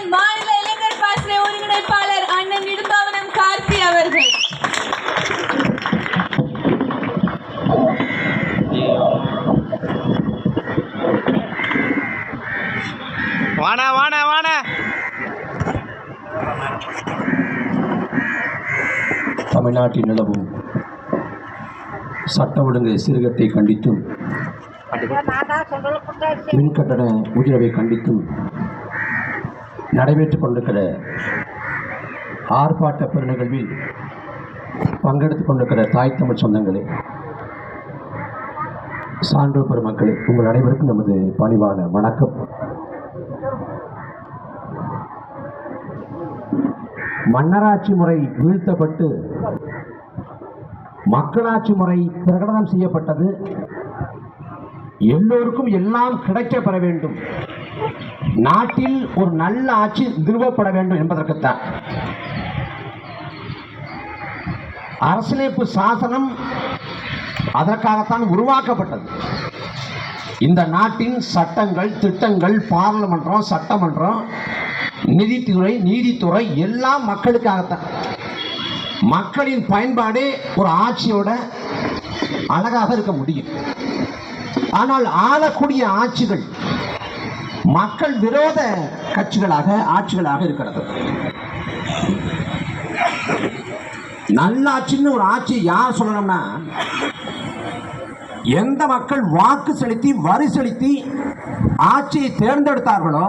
அண்ணன் மாநில இளைஞர் பாசறை ஒருங்கிணைப்பாளர் அண்ணன் இடும்பாவனம் கார்த்தி அவர்கள். வாணா வாணா வாணா. தமிழ்நாட்டில் நிலவும் சட்ட ஒழுங்கு சீர்கட்டை கண்டித்தும் மின்கட்டண உயர்வை கண்டித்தும் நடைபெற்றுக் கொண்டிருக்கிற ஆர்ப்பாட்ட பெருநிகழ்வில் பங்கெடுத்துக் கொண்டிருக்கிற தாய் தமிழ் சொந்தங்களே சான்றோர் பெருமக்களே உங்கள் அனைவருக்கும் நமது பணிவான வணக்கம். மன்னராட்சி முறை வீழ்த்தப்பட்டு மக்களாட்சி முறை பிரகடனம் செய்யப்பட்டது. எல்லோருக்கும் எல்லாம் கிடைக்கப்பெற வேண்டும். நாட்டில் ஒரு நல்ல ஆட்சி நிறுவப்பட வேண்டும் என்பதற்குத்தான். அரசியலமைப்பு சாசனம் அதற்காகத்தான் உருவாக்கப்பட்டது. இந்த நாட்டின் சட்டங்கள் திட்டங்கள் பாராளுமன்றம் சட்டமன்றம் நிதித்துறை நீதித்துறை எல்லாம் மக்களுக்காகத்தான். மக்களின் பயன்பாடே ஒரு ஆட்சியோட அழகாக இருக்க முடியும். ஆனால் ஆளக்கூடிய ஆட்சிகள் மக்கள் விரோத கட்சிகளாக ஆட்சிகளாக இருக்கிறது. நல்லாட்சின்னு ஒரு ஆட்சி யார் சொல்லணும்னா எந்த மக்கள் வாக்கு செலுத்தி வரி செலுத்தி ஆட்சியை தேர்ந்தெடுத்தார்களோ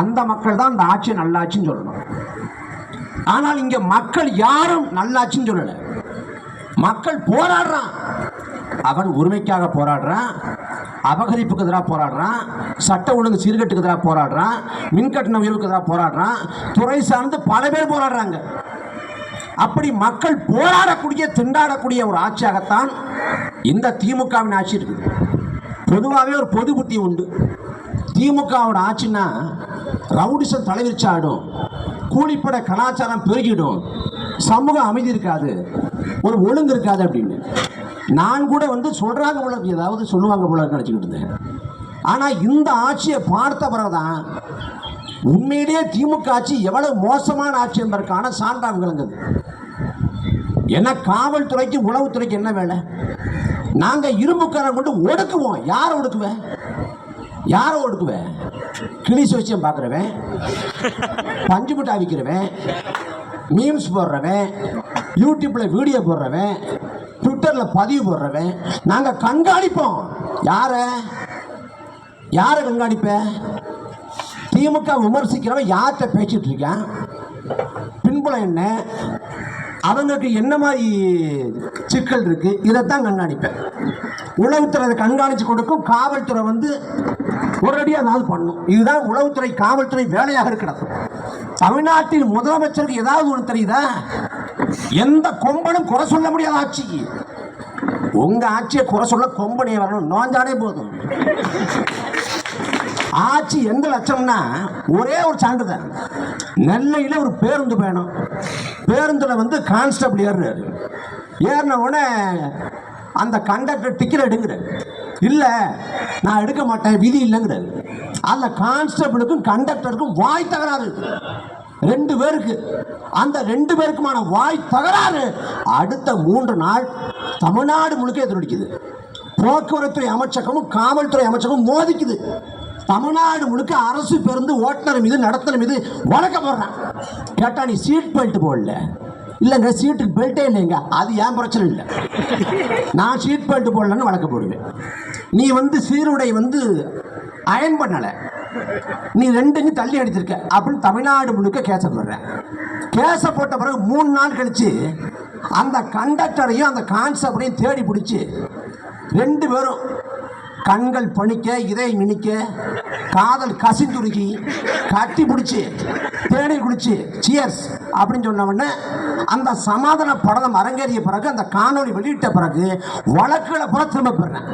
அந்த மக்கள் தான் அந்த ஆட்சியை நல்லாட்சின்னு சொல்லணும். ஆனால் இங்க மக்கள் யாரும் நல்லாட்சின்னு சொல்லல. மக்கள் போராடுறான். அவன் உரிமைக்காக போராடுறான். அபகரிப்புக்கு எதிராக போராடுறான் சட்ட ஒழுங்கு சீர்கட்டுக்கு எதிராக போராடுறான் மின்கட்டண உயர்வுக்கு எதிராக போராடுறான் துறை சார்ந்து பல பேர் போராடுறாங்க. அப்படி மக்கள் போராடக்கூடிய திண்டாடக்கூடிய ஒரு ஆட்சியாகத்தான் இந்த திமுகவின் ஆட்சி இருக்குது. பொதுவாகவே ஒரு பொது புத்தி உண்டு. திமுகவோட ஆட்சின்னா ரவுடிசம் தலைவிரிச்சாடும் கூலிப்பட கலாச்சாரம் பெருகிடும் சமூக அமைதி இருக்காது ஒரு ஒழுங்கு இருக்காது அப்படின்னு. நான் கூட வந்து சொல்கிறாங்க போல ஏதாவது சொல்லுவாங்க போல நினச்சிக்கிட்டு இருந்தேன். ஆனால் இந்த ஆட்சியை பார்த்த பிறகுதான் உண்மையிலேயே திமுக ஆட்சி எவ்வளவு மோசமான ஆட்சி என்பதற்கான சான்றாக விளங்குது. ஏன்னா காவல்துறைக்கு உளவுத்துறைக்கு என்ன வேலை? நாங்கள் இரும்புக்காரன் கொண்டு ஒடுக்குவோம். யாரை ஒடுக்குவேன் யாரை ஒடுக்குவேன் கிளி சுவச்சியம் பார்க்குறவன். பஞ்சு மிட்டாய் விற்கிறவன் மீம்ஸ் போடுறவன். யூடியூப்பில் வீடியோ போடுறவன். ட்விட்டரில் பதிவு போடுறவன் நாங்கள் கண்காணிப்போம். யாரை? யாரை கண்காணிப்ப? திமுக விமர்சிக்கிறவன் யார்கிட்ட பேசிட்டு இருக்கான்? பின்புலம் என்ன? அவங்களுக்கு என்ன மாதிரி சிக்கல் இருக்கு? இதைத்தான் கண்காணிப்பேன். உளவுத்துறை அதை கண்காணிச்சு கொடுக்கும் காவல்துறை வந்து உடனடியாக ஏதாவது பண்ணும் இதுதான் உளவுத்துறை காவல்துறை வேலையாக இருக்கிறது. தமிழ்நாட்டில் முதலமைச்சருக்கு ஏதாவது ஒன்று தெரியுதா? எந்த கொம்பனும் குறை சொல்ல முடியாத ஆட்சிக்கு உங்க ஆட்சியை குறை சொல்ல கொம்பனே வரணும். நோஞ்சானே போதும். ஆட்சி எந்த லட்சம்னா ஒரே ஒரு சான்றிதழ் நெல்லையில் ஒரு பேருந்து வேணும் பேருந்தில் வந்து கான்ஸ்டபிள் ஏறுறாரு. ஏறின உடனே அந்த கண்டக்டர் டிக்கெட் எடுங்கிறார் இல்லை நான் எடுக்க மாட்டேன். விதி இல்லைங்கிறாரு. அந்த கான்ஸ்டபிளுக்கும் கண்டக்டருக்கும் வாய் தகராறு. ரெண்டு பேருக்கு. அந்த ரெண்டு பேருக்குமான வாய் தகராறு. அடுத்த மூன்று நாள் தமிழ்நாடு முழுக்க துடிக்குது போக்குவரத்துறை அமைச்சகமும் காவல்துறை அமைச்சகமும் மோதிக்குது. தமிழ்நாடு முழுக்க அரசு பேருந்து ஓட்டுநர் மீது நடத்துனர் மீது வழக்க போடுறான். கேட்டா நீ சீட் பெல்ட் போடல. இல்லைங்க சீட்டுக்கு பெல்ட்டே இல்லைங்க. அது ஏன் பிரச்சனை இல்லை? நான் சீட் பெல்ட் போடலன்னு வழக்க போடுவேன். நீ வந்து சீருடை வந்து அயன் பண்ணலை. நீ ரெண்டு தள்ளி அடிச்சிருக்க. அப்படின்னு தமிழ்நாடு முழுக்க கேச போடுறேன் கேச போட்ட பிறகு மூணு நாள் கழிச்சு அந்த கண்டக்டரையும் அந்த கான்செப்டையும் தேடி பிடிச்சி ரெண்டு பேரும் கண்கள் பணிக்க இதை மினிக்க காதல் கசிந்துருகி கட்டி பிடிச்சி தேநீர் குடிச்சு சியர்ஸ் அப்படின்னு சொன்ன உடனே அந்த சமாதான படம் அரங்கேறிய பிறகு அந்த காணொலி வெளியிட்ட பிறகு வழக்குகளை புற திரும்ப பெறேன்.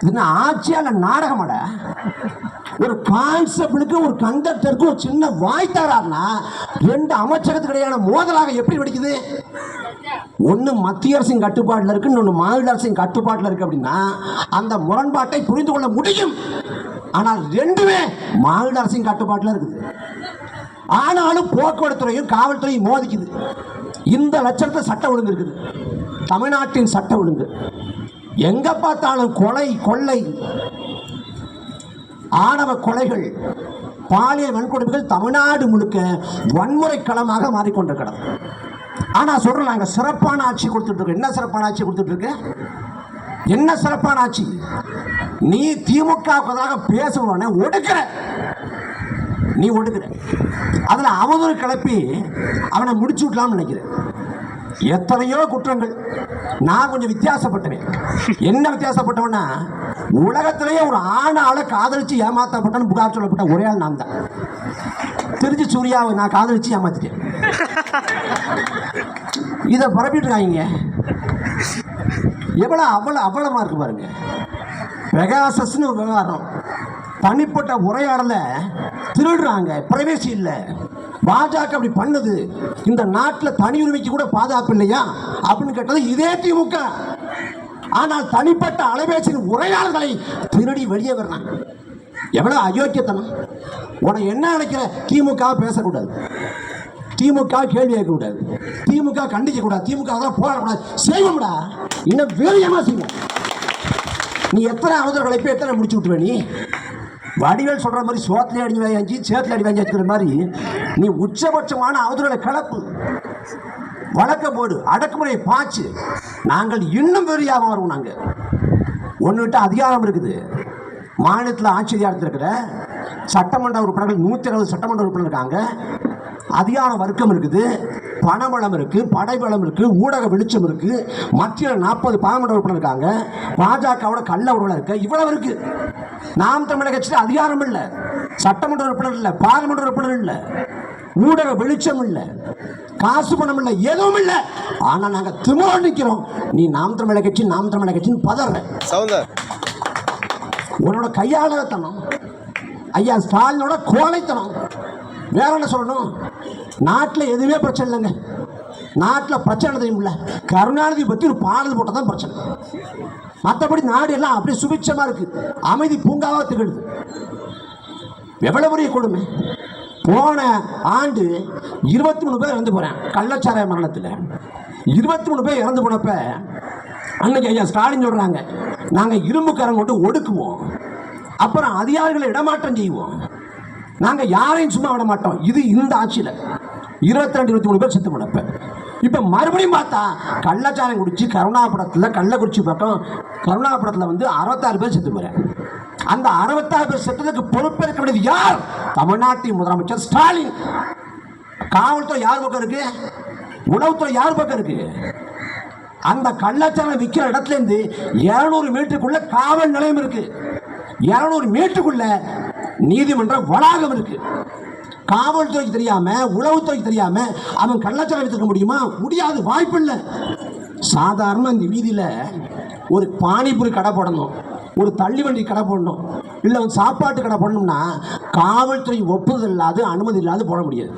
இது ஆட்சியால் நாடகமடை? ஒரு கான்ஸ்டபிளுக்கு ஒரு கண்டக்டருக்கு ஒரு சின்ன வாய் தராருன்னா ரெண்டு அமைச்சகத்துக்கு இடையான மோதலாக எப்படி வெடிக்குது? ஒன்று மத்திய அரசின் கட்டுப்பாட்டில் இருக்கு இன்னொன்று மாநில அரசின் கட்டுப்பாட்டில் இருக்கு அப்படின்னா அந்த முரண்பாட்டை புரிந்து கொள்ள முடியும். ஆனால் ரெண்டுமே மாநில அரசின் கட்டுப்பாட்டில் இருக்குது. ஆனாலும் போக்குவரத்துறையும் காவல்துறையும் மோதிக்குது. இந்த லட்சணத்தில் சட்ட ஒழுங்கு இருக்குது. தமிழ்நாட்டின் சட்ட ஒழுங்கு. எங்க பார்த்தாலும் கொலை கொள்ளை ஆணவ கொலைகள் பாலியல் வன்கொடுமைகள் தமிழ்நாடு முழுக்க வன்முறை களமாக மாறிக்கொண்டிருக்கிறது. ஆனா சொல்றோம் நாங்க சிறப்பான ஆட்சி கொடுத்துட்டு இருக்கோம் என்ன சிறப்பான ஆட்சி கொடுத்துட்டு இருக்க என்ன சிறப்பான ஆட்சி? நீ திமுகவுக்காக பேசுவானே ஒடுக்கிற. நீ ஒடுக்கிற. அதுல அவதூறு கிளப்பி அவனை முடிச்சு விடலாம்னு நினைக்கிறேன். எத்தனையோ குற்றங்கள். நான் கொஞ்சம் வித்தியாசப்பட்டேன் என்ன வித்தியாசப்பட்டவன்னா உலகத்திலேயே ஒரு ஆணால காதலிச்சு ஏமாத்தப்பட்டன்னு புகார் சொல்லப்பட்ட ஒரே ஆள் நான் தான். திருச்சி சூர்யாவை நான் காதலிச்சு ஏமாத்திட்டேன். இதை பரப்பிட்டுருக்காங்க எவ்வளோ அவ்வளோ அவ்வளமாக இருக்கு பாருங்க. பெகாசஸ்னு ஒரு விவகாரம். தனிப்பட்ட உரையாடலை திருடுறாங்க. பிரைவேசி இல்லை. பாஜக அப்படி பண்ணுது. இந்த நாட்டில் தனி உரிமைக்கு கூட பாதுகாப்பு இல்லையா? அப்படின்னு கேட்டது இதே திமுக. ஆனால் தனிப்பட்ட அலைபேசியின் உரையாடல்களை திருடி வெளியே வர்றாங்க எவ்வளவு அயோக்கியத்தனம். உனக்கு என்ன நினைக்கிற? திமுக பேசக்கூடாது. திமுக கேள்வி கேட்கக்கூடாது. திமுக கண்டிக்க கூடாது திமுக அதெல்லாம் போடக்கூடாது செய்வோம்டா. இன்னும் வீரியமா செய்வோம். நீ எத்தனை அவதர்களை போய் எத்தனை முடிச்சு விட்டுவே நீ? வடிவேல் சொல்ற மாதிரி சோத்துல அடி வாங்கி சேத்துல அடி வாங்கி வச்சுக்கிற மாதிரி நீ உச்சபட்சமான அவதர்களை கலப்பு வழக்க போடு. அடக்குமுறையை பாய்ச்சு. நாங்கள் இன்னும் வெறியாக வருவோம் நாங்கள் ஒன்றுகிட்ட அதிகாரம் இருக்குது. மாநிலத்தில் ஆட்சி அதிகாரத்தில் இருக்கிற சட்டமன்ற உறுப்பினர்கள் நூற்றி அறுபது சட்டமன்ற உறுப்பினர் இருக்காங்க. அதிகார வர்க்கம் இருக்குது பணபலம் இருக்கு படைபலம் இருக்கு ஊடக வெளிச்சம் இருக்கு. மத்தியில் நாற்பது பாராளுமன்ற உறுப்பினர் இருக்காங்க. பாஜகவோட கள்ள உறவுல இருக்க இவ்வளவு இருக்கு. நாம் தமிழக கட்சியில் அதிகாரம் இல்லை. சட்டமன்ற உறுப்பினர் இல்லை பாராளுமன்ற உறுப்பினர் இல்லை. ஊடக வெளிச்சம் இல்லை. காசு பணம் இல்லை எதுவும் இல்லை. ஆனா நாங்க திமிரோடு நிக்கிறோம். நீ நாம் தமிழக கட்சி நாம் தமிழக கட்சின்னு பதற. உன்னோட கையாளத்தனம் ஐயா ஸ்டாலினோட கோழைத்தனம். வேற என்ன சொல்லணும்? நாட்டில் எதுவுமே பிரச்சனை இல்லைங்க. நாட்டில் பிரச்சனை தெரியுமில்ல கருணாநிதி பற்றி ஒரு பாடல் போட்டால் தான் பிரச்சனை. மற்றபடி நாடு எல்லாம் அப்படியே சுபிட்சமாக இருக்கு. அமைதி பூங்காவாக திகழுது. எவ்வளவு பெரிய கொடுமை? போன ஆண்டு இருபத்தி மூணு பேர் இறந்து போகிறேன் கள்ளச்சாராய மரணத்தில். இருபத்தி மூணு பேர் இறந்து போனப்ப அன்னைக்கு ஐயா ஸ்டாலின் சொல்கிறாங்க நாங்கள் இரும்புக்காரங்க கொண்டு ஒடுக்குவோம். அப்புறம் அதிகாரிகளை இடமாற்றம் செய்வோம். நாங்கள் யாரையும் சும்மா விட மாட்டோம். இது இந்த ஆட்சியில். இருபத்தி ரெண்டு இருபத்தி மூணு பேர் செத்து போனப்ப. இப்போ மறுபடியும் பார்த்தா கள்ளச்சாரம் குடிச்சு கருணாபுரத்தில் கள்ளக்குறிச்சி பக்கம் கருணாபுரத்தில் வந்து அறுபத்தாறு பேர் செத்து போகிறேன் அந்த அறுபத்தாறு பேர் செத்ததுக்கு பொறுப்பேற்க வேண்டியது யார்? தமிழ்நாட்டின் முதலமைச்சர் ஸ்டாலின். காவல்துறை யார் பக்கம் இருக்கு? உணவுத்துறை யார் பக்கம் இருக்கு? அந்த கள்ளச்சாரம் விற்கிற இடத்துல இருந்து இருநூறு மீட்டருக்குள்ள காவல் நிலையம் இருக்கு. இருநூறு மீட்டருக்குள்ள நீதிமன்ற வளாகம் இருக்கு. காவல்துறைக்கு தெரியாம உளவுத்துறைக்கு தெரியாம அவன் கள்ளச்சாரம் வைத்திருக்க முடியுமா? முடியாது வாய்ப்பு இல்லை சாதாரண இந்த வீதியில் ஒரு பானிபூரி கடை போடணும். ஒரு தள்ளி வண்டி கடை போடணும். இல்லை ஒரு சாப்பாட்டு கடை போடணும்னா காவல்துறை ஒப்புதல் இல்லாது அனுமதி இல்லாது போட முடியாது.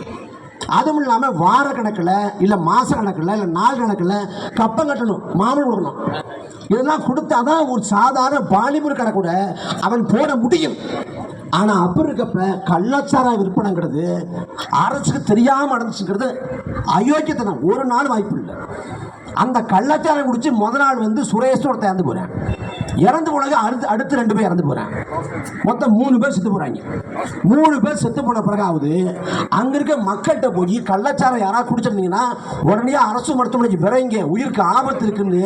அதுவும் இல்லாமல் வார கணக்கில் இல்லை மாத கணக்கில் இல்லை நாள் கணக்கில் கப்பம் கட்டணும் மாமல் கொடுக்கணும் இதெல்லாம் கொடுத்தாதான் ஒரு சாதாரண பாலிபுரி கடை கூட அவன் போட முடியும். ஆனால் அப்போ இருக்கப்ப கள்ளச்சாராய விற்பனைங்கிறது அரசுக்கு தெரியாமல் நடந்துச்சுங்கிறது அயோக்கியத்தனம். ஒரு நாள் வாய்ப்பு இல்லை. அந்த கள்ளச்சாரம் குடிச்சு முத நாள் வந்து சுரேஷோட தேர்ந்து போகிறேன் இறந்து போனது அடுத்து அடுத்து ரெண்டு பேர் இறந்து போகிறாங்க மொத்தம் மூணு பேர் செத்து போகிறாங்க மூணு பேர் செத்து போன பிறகாவது அங்கே இருக்க மக்கள்கிட்ட போய் கள்ளச்சாரம் யாராவது குடிச்சிருந்தீங்கன்னா உடனே அரசு மருத்துவமனைக்கு விரைங்க உயிருக்கு ஆபத்து இருக்குன்னு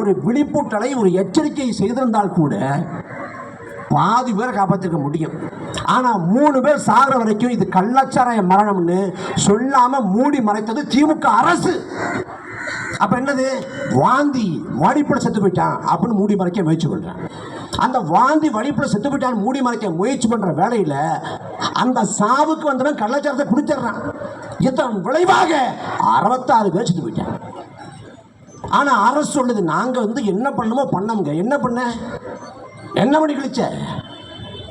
ஒரு விழிப்பூட்டலை ஒரு எச்சரிக்கை செய்திருந்தால் கூட பாதி பேரை காப்பாற்றிருக்க முடியும். ஆனால் மூணு பேர் சாகிற வரைக்கும் இது கள்ளச்சாராய மரணம்னு சொல்லாமல் மூடி மறைத்தது திமுக அரசு. அப்ப என்னது? வாந்தி வடிப்புல செத்து போயிட்டான் அப்படின்னு மூடி மறைக்க முயற்சி பண்றான். அந்த வாந்தி வடிப்புல செத்து போயிட்டான் மூடி மறைக்க முயற்சி பண்ற வேலையில அந்த சாவுக்கு வந்தவன் கள்ளச்சாரத்தை குடிச்சிடுறான். இதன் விளைவாக? அறுபத்தாறு பேர் செத்து போயிட்டான் ஆனா அரசு சொல்லுது நாங்க வந்து என்ன பண்ணுமோ பண்ணோங்க. என்ன பண்ண? என்ன பண்ணி கழிச்ச?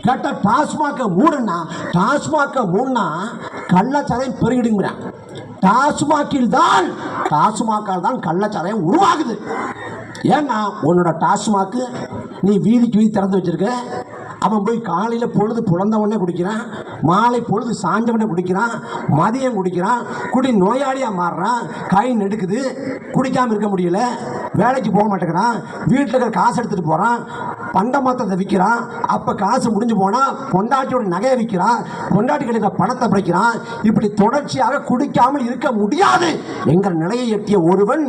கேட்டால் டாஸ்மாக மூடுனா டாஸ்மாக மூடனா கள்ளச்சாரையும் பெருகிடுங்கிறான். டாஸ்மாகில் தான் டாஸ்மாக்கால் தான் கள்ளச்சாராயம் உருவாகுது. ஏன்னா உன்னோட டாஸ்மாக்கு நீ வீதிக்கு வீதி திறந்து வச்சிருக்க. அவன் போய் காலையில் பொழுது புலந்தவனே குடிக்கிறான். மாலை பொழுது சாஞ்சவனே குடிக்கிறான். மதியம் குடிக்கிறான். குடி நோயாளியாக மாறுறான். கை நெடுக்குது. குடிக்காமல் இருக்க முடியல. வேலைக்கு போக மாட்டேங்கிறான். வீட்டில் இருக்கிற காசு எடுத்துகிட்டு போகிறான் பண்டை மாத்திரத்தை விற்கிறான் அப்போ காசு முடிஞ்சு போனால் பொண்டாட்டியோட நகையை விற்கிறான் பொண்டாட்டி கிடைக்கிற பணத்தை பிடிக்கிறான். இப்படி தொடர்ச்சியாக குடிக்காமல் இருக்க முடியாது என்கிற நிலையை எட்டிய ஒருவன்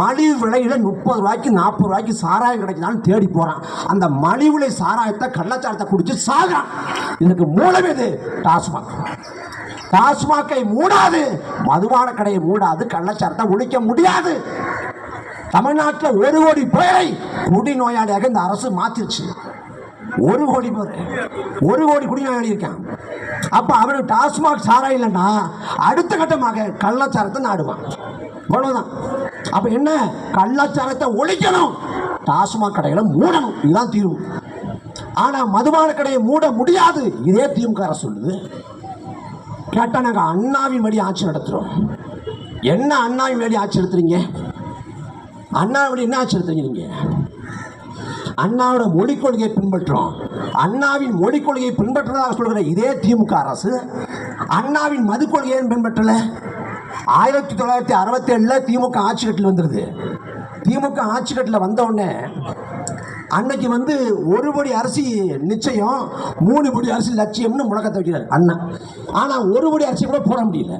மலிவு விலையில முப்பது ரூபாய்க்கு நாற்பது ரூபாய்க்கு சாராயம் கிடைக்குதான்னு தேடி போறான். அந்த மலிவு விலை சாராயத்தை கள்ளச்சாரத்தை குடிச்சு சாகிறான். இதுக்கு மூலம் எது? டாஸ்மாக். டாஸ்மாக்கை மூடாது. மதுபான கடையை மூடாது. கள்ளச்சாரத்தை ஒழிக்க முடியாது. தமிழ்நாட்டில் ஒரு கோடி பேரை குடிநோயாளியாக இந்த அரசு மாத்திருச்சு. ஒரு கோடி பேர். ஒரு கோடி குடிநோயாளி இருக்கான். அப்போ அவனுக்கு டாஸ்மாக் சாரா இல்லைன்னா அடுத்த கட்டமாக கள்ளச்சாரத்தை நாடுவான். அவ்வளவுதான் அப்போ என்ன? கள்ளச்சாரத்தை ஒழிக்கணும். டாஸ்மாக் கடைகளை மூடணும். இதுதான் தீர்வு. ஆனால் மதுபான கடையை மூட முடியாது. இதே திமுக அரசு சொல்லுது. கேட்டால் நாங்கள் அண்ணாவின் வழி ஆட்சி நடத்துகிறோம் என்ன அண்ணாவின் வழி ஆட்சி நடத்துறீங்க? அண்ணாவுடைய என்ன ஆட்சி தெரிஞ்சுங்க அண்ணாவோட மொழிக் கொள்கையை பின்பற்றோம். அண்ணாவின் மொழிக் கொள்கையை பின்பற்றதாக சொல்கிற இதே திமுக அரசு அண்ணாவின் மது கொள்கையை பின்பற்றல? ஆயிரத்தி தொள்ளாயிரத்தி அறுபத்தி ஏழுல திமுக ஆட்சி கட்டில் வந்துடுது திமுக ஆட்சி கட்டில் வந்த உடனே அன்னைக்கு வந்து ஒரு படி அரிசி நிச்சயம் மூணு படி அரிசி லட்சியம்னு முழக்கத்தை வைக்கிறார் அண்ணன் ஆனால் ஒரு படி அரிசி கூட போட முடியல.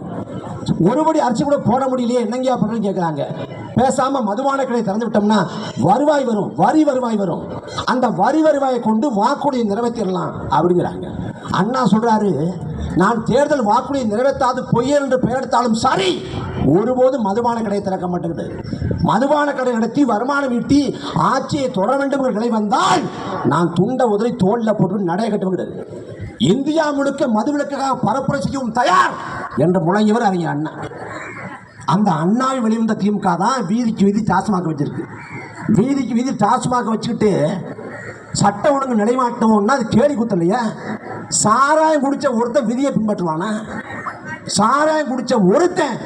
ஒருபடி அரிசி கூட போட முடியலையே என்னங்கயா பண்ணுறேன்னு கேட்குறாங்க பேசாம மதுபான கடை திறந்து விட்டோம்னா வருவாய் வரும் வரி வருவாய் வரும். அந்த வரி வருவாயை கொண்டு வாக்குறுதியை நிறைவேற்றிடலாம் அப்படிங்கிறாங்க. அண்ணா சொல்றாரு நான் தேர்தல் வாக்குறுதியை நிறைவேற்றாது பொய்யல் என்று பெயரெடுத்தாலும் சரி ஒருபோதும் மதுபான கடையை திறக்க மாட்டேங்குது. மதுபான கடை நடத்தி வருமானம் ஈட்டி ஆட்சியை தொடர வேண்டும் என்ற நிலை வந்தால் நான் துண்ட உதவி தோல்ல போட்டு நடைய கட்டுகிறது இந்தியா முழுக்க மதுவிலக்காக பரப்புரை செய்யவும் தயார் என்று முழங்கியவர் அறிஞர் அண்ணா. அந்த அண்ணாவை வெளிவந்த திமுக தான் வீதிக்கு வீதி டாஸ்மாக வச்சிருக்கு. வீதிக்கு வீதி டாஸ்மாக வச்சுக்கிட்டு சட்ட ஒழுங்கு நிலைமாட்டோம்னா அது கேலி இல்லையா சாராயம் குடித்த ஒருத்தன் விதியை பின்பற்றுவானா? சாராயம் குடித்த ஒருத்தன்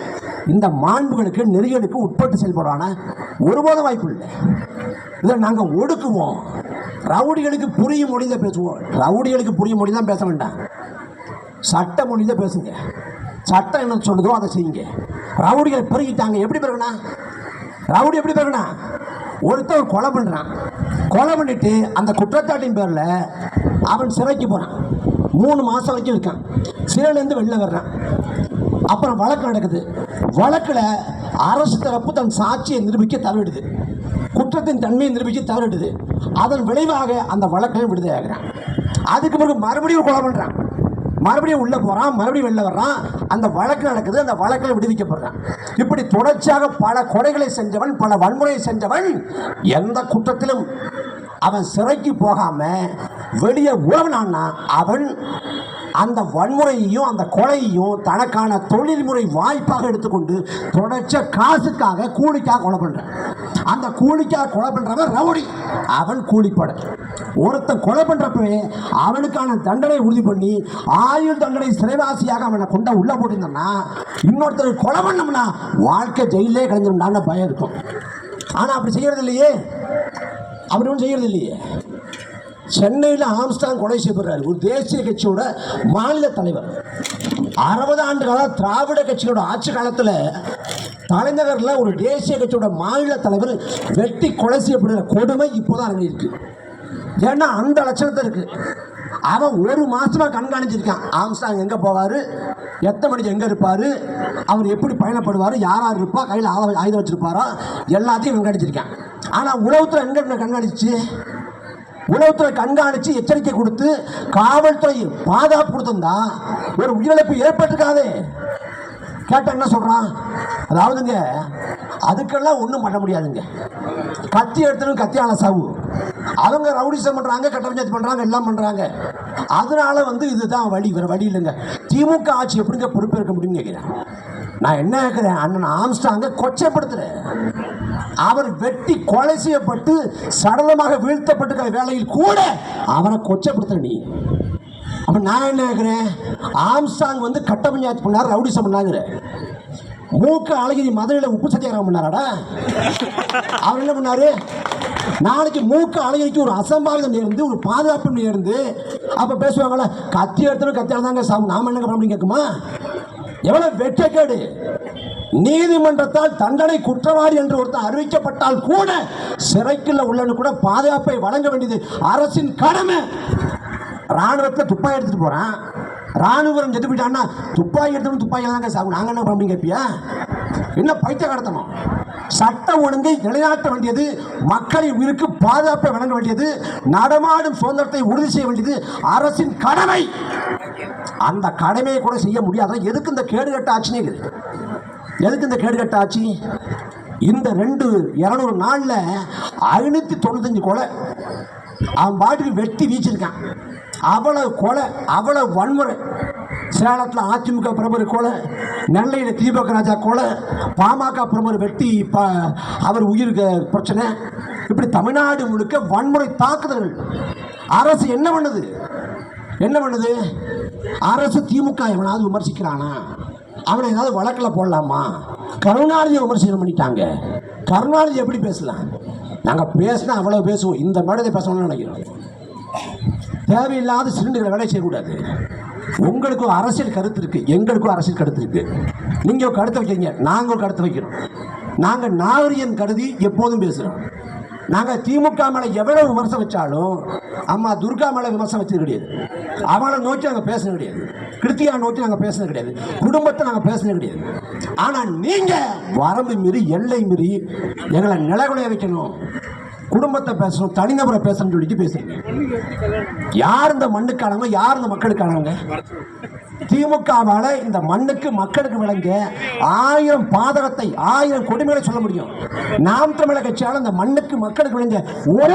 இந்த மாண்புகளுக்கு நெறிகளுக்கு உட்பட்டு செயல்படுவானா? ஒருபோதும் வாய்ப்பு இல்லை இதை நாங்கள் ஒடுக்குவோம். ரவுடிகளுக்கு புரியும் மொழி தான் பேசுவோம். ரவுடிகளுக்கு புரியும் மொழி தான் பேச வேண்டாம். சட்ட மொழி தான் பேசுங்க. சட்டம் என்ன சொல்லுதோ அதை செய்யுங்க. ரவுடிகள் பெருகிட்டாங்க. எப்படி பெருகுனா? ரவுடி எப்படி பெருகுனா? ஒருத்தர் கொலை பண்ணுறான் கொலை பண்ணிட்டு அந்த குற்றச்சாட்டின் பேரில் அவன் சிறைக்கு போகிறான் மூணு மாதம் வரைக்கும் இருக்கான். சிறையிலேருந்து வெளில வர்றான். அப்புறம் வழக்கு நடக்குது. வழக்கில் அரசு தரப்பு தன் சாட்சியை நிரூபிக்க தவறிடுது. குற்றத்தின் தன்மையை நிரூபிக்க தவறிடுது அதன் விளைவாக அந்த வழக்கில் விடுதலையாகிறான் அதுக்கு பிறகு மறுபடியும் கொலை பண்ணுறான் மறுபடியும் உள்ளே போகிறான் மறுபடியும் வெளில வர்றான். அந்த வழக்கு நடக்குது அந்த வழக்கில் விடுவிக்கப்படுறான். இப்படி தொடர்ச்சியாக பல கொலைகளை செஞ்சவன் பல வன்முறையை செஞ்சவன் எந்த குற்றத்திலும் அவன் சிறைக்கு போகாமல் வெளியே உழவனான்னா அவன் அந்த வன்முறையையும் அந்த கொலையையும் தனக்கான தொழில்முறை வாய்ப்பாக எடுத்துக்கொண்டு தொடர்ச்ச காசுக்காக கூலிக்காக கொலை பண்ணுறேன் அந்த கூலிக்காக கொலை பண்றவன் ரவுடி. அவன் கூலிப்பட. ஒருத்தன் கொலை பண்றப்பவே அவனுக்கான தண்டனை உறுதி பண்ணி ஆயுள் தண்டனை சிறைவாசியாக அவனை கொண்ட உள்ள போட்டிருந்தோம்னா இன்னொருத்தர் கொலை பண்ணோம்னா வாழ்க்கை ஜெயிலே கழிஞ்சிருந்தான்னு பயம் இருக்கும் ஆனா அப்படி செய்யறது இல்லையே அப்படி ஒன்றும் செய்யறது இல்லையே சென்னையில் ஆம்ஸ்டாங் கொலை செய்யப்படுறார். ஒரு தேசிய கட்சியோட மாநில தலைவர். அறுபது ஆண்டு கால திராவிட கட்சியோட ஆட்சி காலத்தில் தலைநகரில் ஒரு தேசிய கட்சியோட மாநில தலைவர் வெட்டி கொலை செய்யப்படுகிற கொடுமை இப்போதான் அரங்கிருக்கு ஏன்னா அந்த லட்சணத்தை இருக்கு. அவன் ஒரு மாசமா கண்காணிச்சிருக்கான். ஆம்ஸ்டாங் எங்க போவாரு? எத்தனை மணிக்கு எங்க இருப்பாரு? அவர் எப்படி பயணப்படுவார்? யார் யார் இருப்பா? கையில் ஆயுதம் ஆயுதம் வச்சிருப்பாரோ? எல்லாத்தையும் கண்காணிச்சிருக்கான். ஆனா உளவுத்துறை எங்க கண்காணிச்சு? உளவுத்துறை கண்காணிச்சு எச்சரிக்கை கொடுத்து காவல்துறை பாதுகாப்பு கொடுத்திருந்தா ஒரு உயிரிழப்பு ஏற்பட்டிருக்காதே. கேட்ட என்ன சொல்றான்? அதாவதுங்க அதுக்கெல்லாம் ஒன்றும் பண்ண முடியாதுங்க. கத்தி எடுத்துன்னு கத்தியான சாவு. அவங்க ரவுடிசம் பண்ணுறாங்க கட்ட பஞ்சாயத்து பண்ணுறாங்க எல்லாம் பண்ணுறாங்க அதனால வந்து இதுதான் வழி வேறு வழி இல்லைங்க. திமுக ஆட்சி எப்படிங்க பொறுப்பேற்க முடியும்னு கேட்குறேன் நான் என்ன கேட்குறேன் அண்ணன் ஆம்ஸ்டாங்க கொச்சைப்படுத்துறேன். அவர் வெட்டி கொலை செய்யப்பட்டு சடலமாக வீழ்த்தப்பட்டிருக்கிற வேலையில் கூட அவரை கொச்சப்படுத்துற நீ. அப்ப நான் என்ன கேட்கிறேன் ஆம்ஸ்டாங் வந்து கட்ட பஞ்சாயத்து பண்ணார் ரவுடிசம் பண்ணாங்கிற. மூக்க அழகிரி மதுரையில் உப்பு சத்தியாகிரகம் பண்ணாராடா? அவர் என்ன பண்ணாரு? நாளைக்கு மூக்கு அழகிரிக்கு ஒரு அசம்பாவிதம் நேர்ந்து ஒரு பாதுகாப்பு நேர்ந்து அப்போ பேசுவாங்கல்ல கத்தி எடுத்துன்னு கத்தியால் தாங்க சாமி நாம என்ன பண்ண முடியும் கேட்குமா? எவ்வளோ வெட்கக்கேடு. நீதிமன்றத்தால் தண்டனை குற்றவாளி என்று ஒருத்தன் அறிவிக்கப்பட்டால் கூட சிறைக்குள்ள உள்ளனு கூட பாதுகாப்பை வழங்க வேண்டியது அரசின் கடமை. ராணுவத்தில் துப்பாக்கி எடுத்துட்டு போறான். ராணுவம் செத்து போயிட்டான்னா துப்பாக்கி எடுத்து துப்பாக்கி தான் சாப்பிடும் நாங்கள் என்ன பண்ண கேட்பியா என்ன பைத்திய கடத்தணும் சட்டம் ஒழுங்கை நிலைநாட்ட வேண்டியது மக்களின் உயிருக்கு பாதுகாப்பை வழங்க வேண்டியது நடமாடும் சுதந்திரத்தை உறுதி செய்ய வேண்டியது அரசின் கடமை. அந்த கடமையை கூட செய்ய முடியாத? எதுக்கு இந்த கேடுகட்ட ஆட்சினே இருக்குது எதுக்கு இந்த கேடுகட்ட ஆட்சி இந்த ரெண்டு இரநூறு நாளில் ஐநூற்றி தொண்ணூத்தஞ்சு கொலை. அவன் பாட்டுக்கு வெட்டி வீச்சிருக்கான் அவ்வளவு கொலை அவ்வளவு வன்முறை. சேலத்தில் அதிமுக பிரமுகர் கொலை நெல்லையில் தீபக் ராஜா கொலை பாமக பிரமுகர் வெட்டி ப அவர் உயிருக்கு பிரச்சனை. இப்படி தமிழ்நாடு முழுக்க வன்முறை தாக்குதல்கள். அரசு என்ன பண்ணுது? என்ன பண்ணுது? அரசு திமுக எவனாவது விமர்சிக்கிறானா? அவனை ஏதாவது வழக்கில் போடலாமா? கருணாநிதியை விமர்சனம் பண்ணிட்டாங்க. கருணாநிதி எப்படி பேசலாம்? நாங்கள் பேசினா அவ்வளோ பேசுவோம். இந்த மேடத்தை பேசணும்னு நினைக்கிறோம். தேவையில்லாத சிலிண்டர்களை வேலை செய்யக்கூடாது. உங்களுக்கும் அரசியல் கருத்து இருக்கு. எங்களுக்கும் அரசியல் கருத்து இருக்கு. நீங்க ஒரு கருத்தை வைக்கிறீங்க. நாங்க ஒரு கருத்தை வைக்கிறோம். நாங்க நாகரிகம் கருதி எப்போதும் பேசுறோம். நாங்க திமுக மேல எவ்வளவு விமர்சனம் வச்சாலும் அம்மா துர்கா மேல விமர்சனம் வச்சது கிடையாது. அவளை நோக்கி நாங்கள் பேசினது கிடையாது. கிருத்தியா நோக்கி நாங்கள் பேசினது கிடையாது. குடும்பத்தை நாங்கள் பேசினது கிடையாது. ஆனால் நீங்க வரம்பு மீறி எல்லை மீறி எங்களை நிலகுலைய வைக்கணும். குடும்பத்தை பேசணும் தனிநபரை பேசணும்னு சொல்லிட்டு பேசுறீங்க. யார் இந்த மண்ணுக்கானவங்க யார் இந்த மக்களுக்கானவங்க திமுகவால இந்த மண்ணுக்கு மக்களுக்கு விளங்க ஆயிரம் பாதகத்தை ஆயிரம் கொடுமைகளை சொல்ல முடியும். நாம் தமிழக கட்சியால் இந்த மண்ணுக்கு மக்களுக்கு விளங்க ஒரே